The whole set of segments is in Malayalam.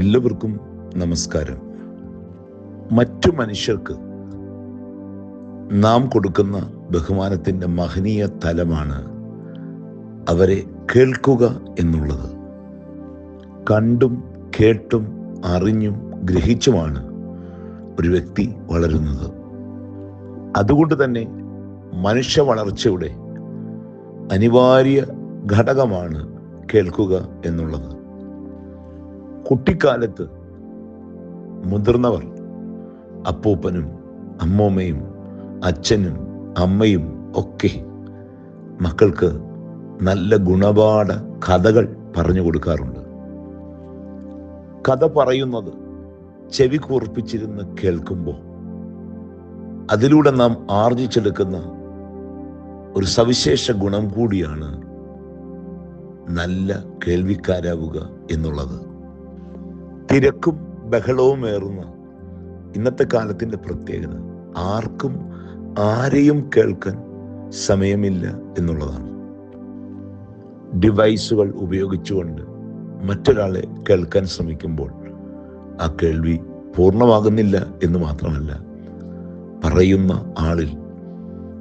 എല്ലാവർക്കും നമസ്കാരം. മറ്റു മനുഷ്യർക്ക് നാം കൊടുക്കുന്ന ബഹുമാനത്തിന്റെ മഹനീയ തലമാണ് അവരെ കേൾക്കുക എന്നുള്ളത്. കണ്ടും കേട്ടും അറിഞ്ഞും ഗ്രഹിച്ചുമാണ് ഒരു വ്യക്തി വളരുന്നത്. അതുകൊണ്ട് തന്നെ മനുഷ്യ വളർച്ചയുടെ അനിവാര്യ ഘടകമാണ് കേൾക്കുക എന്നുള്ളത്. കുട്ടിക്കാലത്ത് മുതിർന്നവർ അപ്പൂപ്പനും അമ്മൂമ്മയും അച്ഛനും അമ്മയും ഒക്കെ മക്കൾക്ക് നല്ല ഗുണപാഠ കഥകൾ പറഞ്ഞു കൊടുക്കാറുണ്ട്. കഥ പറയുന്നത് ചെവി കൂർപ്പിച്ചിരുന്ന് കേൾക്കുമ്പോൾ അതിലൂടെ നാം ആർജിച്ചെടുക്കുന്ന ഒരു സവിശേഷ ഗുണം കൂടിയാണ് നല്ല കേൾവിക്കാരാവുക എന്നുള്ളത്. തിരക്കും ബഹളവും ഏറുന്ന ഇന്നത്തെ കാലത്തിന്റെ പ്രത്യേകത. ആർക്കും ആരെയും കേൾക്കാൻ സമയമില്ല എന്നുള്ളതാണ്. ഡിവൈസുകൾ ഉപയോഗിച്ചുകൊണ്ട് മറ്റൊരാളെ കേൾക്കാൻ ശ്രമിക്കുമ്പോൾ ആ കേൾവി പൂർണമാകുന്നില്ല എന്ന് മാത്രമല്ല പറയുന്ന ആളിൽ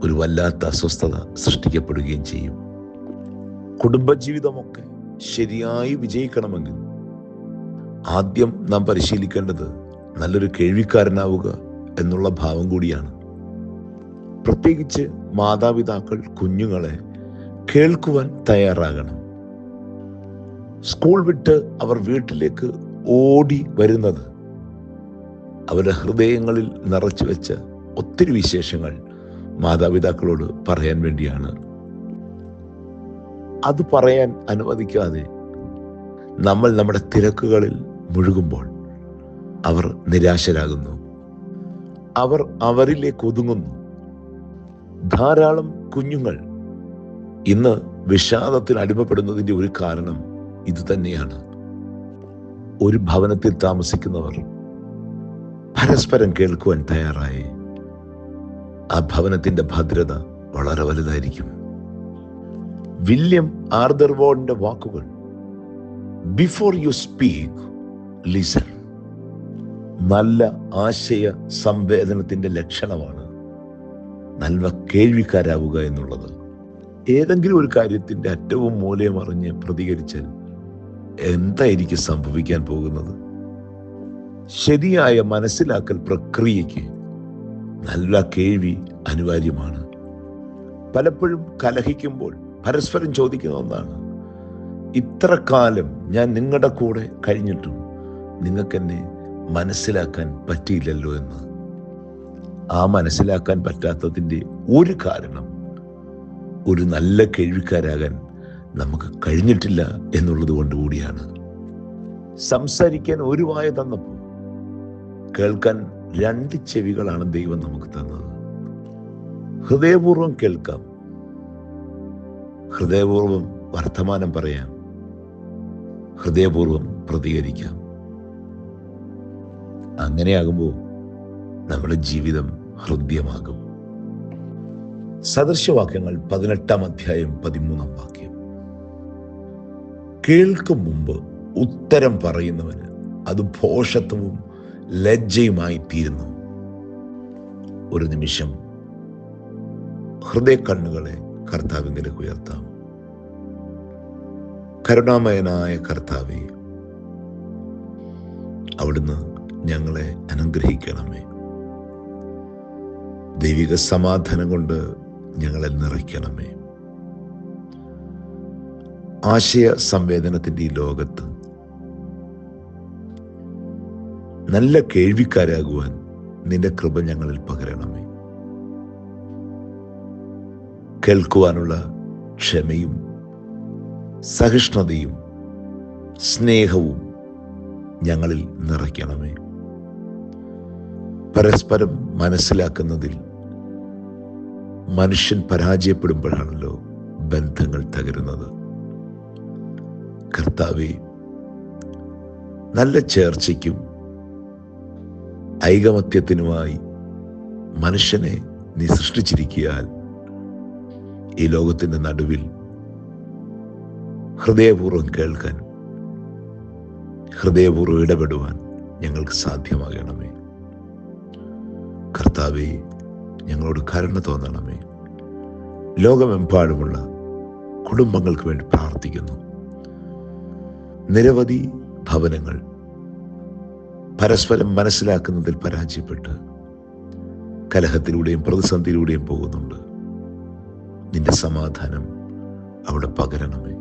ഒരു വല്ലാത്ത അസ്വസ്ഥത സൃഷ്ടിക്കപ്പെടുകയും ചെയ്യും. കുടുംബജീവിതമൊക്കെ ശരിയായി വിജയിക്കണമെങ്കിൽ ആദ്യം നാം പരിശീലിക്കേണ്ടത് നല്ലൊരു കേൾവിക്കാരനാവുക എന്നുള്ള ഭാവം കൂടിയാണ്. പ്രത്യേകിച്ച് മാതാപിതാക്കൾ കുഞ്ഞുങ്ങളെ കേൾക്കുവാൻ തയ്യാറാകണം. സ്കൂൾ വിട്ട് അവർ വീട്ടിലേക്ക് ഓടി വരുന്നത് അവരുടെ ഹൃദയങ്ങളിൽ നിറച്ചു വെച്ച ഒത്തിരി വിശേഷങ്ങൾ മാതാപിതാക്കളോട് പറയാൻ വേണ്ടിയാണ്. അത് പറയാൻ അനുവദിക്കാതെ നമ്മൾ നമ്മുടെ തിരക്കുകളിൽ മുഴുകുമ്പോൾ അവർ നിരാശരാകുന്നു. അവർ അവരിലേക്ക് ഒതുങ്ങുന്നു. ധാരാളം കുഞ്ഞുങ്ങൾ ഇന്ന് വിഷാദത്തിൽ അടിമപ്പെടുന്നതിന്റെ ഒരു കാരണം ഇത് തന്നെയാണ്. ഒരു ഭവനത്തിൽ താമസിക്കുന്നവർ പരസ്പരം കേൾക്കുവാൻ തയ്യാറായി. ആ ഭവനത്തിന്റെ ഭദ്രത വളരെ വലുതായിരിക്കും. വില്യം ആർദർവോഡിന്റെ വാക്കുകൾ ബിഫോർ യു സ്പീക്ക് ലിസൺ നല്ല ആശയ സംവേദനത്തിന്റെ ലക്ഷണമാണ് നല്ല കേൾവിക്കാരാവുക എന്നുള്ളത്. ഏതെങ്കിലും ഒരു കാര്യത്തിന്റെ അറ്റവും മൂലയും അറിഞ്ഞ് പ്രതികരിച്ചാൽ എന്തായിരിക്കും സംഭവിക്കാൻ പോകുന്നത്? ശരിയായ മനസ്സിലാക്കൽ പ്രക്രിയയ്ക്ക് നല്ല കേൾവി അനിവാര്യമാണ്. പലപ്പോഴും കലഹിക്കുമ്പോൾ പരസ്പരം ചോദിക്കുന്ന ഒന്നാണ് ഇത്ര കാലം ഞാൻ നിങ്ങളുടെ കൂടെ കഴിഞ്ഞിട്ടും നിങ്ങൾക്കെന്നെ മനസ്സിലാക്കാൻ പറ്റിയില്ലല്ലോ എന്ന്. ആ മനസ്സിലാക്കാൻ പറ്റാത്തതിന്റെ ഒരു കാരണം ഒരു നല്ല കേൾവിക്കാരാകാൻ നമുക്ക് കഴിഞ്ഞിട്ടില്ല എന്നുള്ളത് കൊണ്ട് കൂടിയാണ്. സംസാരിക്കാൻ ഒരു വായ തന്നപ്പോൾ കേൾക്കാൻ രണ്ട് ചെവികളാണ് ദൈവം നമുക്ക് തന്നത്. ഹൃദയപൂർവം കേൾക്കാം. ഹൃദയപൂർവം വർത്തമാനം പറയാം. ഹൃദയപൂർവം പ്രതികരിക്കാം. അങ്ങനെയാകുമ്പോൾ നമ്മുടെ ജീവിതം ഹൃദ്യമാകും. സദൃശവാക്യങ്ങൾ പതിനെട്ടാം അധ്യായം പതിമൂന്നാം വാക്യം. കേൾക്കും മുമ്പ് ഉത്തരം പറയുന്നവന് അത് ഭോഷത്വവും ലജ്ജയുമായി തീരുന്നു. ഒരു നിമിഷം ഹൃദയ കണ്ണുകളെ കർത്താവിനെ ഉയർത്താം. കരുണാമയനായ കർത്താവെ അവിടുന്ന് ഞങ്ങളെ അനുഗ്രഹിക്കണമേ. ദൈവിക സമാധാനം കൊണ്ട് ഞങ്ങളെ നിറയ്ക്കണമേ. ആശയ സംവേദനത്തിന്റെ ഈ ലോകത്ത് നല്ല കേൾവിക്കാരാകുവാൻ നിന്റെ കൃപ ഞങ്ങളിൽ പകരണമേ. കേൾക്കുവാനുള്ള ക്ഷമയും സഹിഷ്ണുതയും സ്നേഹവും ഞങ്ങളിൽ നിറയ്ക്കണമേ. പരസ്പരം മനസ്സിലാക്കുന്നതിൽ മനുഷ്യൻ പരാജയപ്പെടുമ്പോഴാണല്ലോ ബന്ധങ്ങൾ തകരുന്നത്. കർത്താവെ നല്ല ചേർച്ചയ്ക്കും ഐകമത്യത്തിനുമായി മനുഷ്യനെ നീ സൃഷ്ടിച്ചിരിക്കിയാൽ ഈ ലോകത്തിന്റെ നടുവിൽ ഹൃദയപൂർവം കേൾക്കാൻ ഹൃദയപൂർവം ഇടപെടുവാൻ ഞങ്ങൾക്ക് സാധ്യമാകണമേ. കർത്താവെ ഞങ്ങളോട് കരുണ തോന്നണമേ. ലോകമെമ്പാടുമുള്ള കുടുംബങ്ങൾക്ക് വേണ്ടി പ്രാർത്ഥിക്കുന്നു. നിരവധി ഭവനങ്ങൾ പരസ്പരം മനസ്സിലാക്കുന്നതിൽ പരാജയപ്പെട്ട് കലഹത്തിലൂടെയും പ്രതിസന്ധിയിലൂടെയും പോകുന്നുണ്ട്. നിന്റെ സമാധാനം അവിടെ പകരണമേ.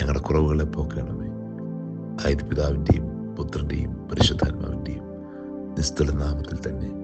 ഞങ്ങളുടെ കുറവുകളെ പോക്കണമേ ആയത് പിതാവിന്റെയും പുത്രന്റെയും പരിശുദ്ധാത്മാവിന്റെയും നിസ്തുല നാമത്തിൽ തന്നെ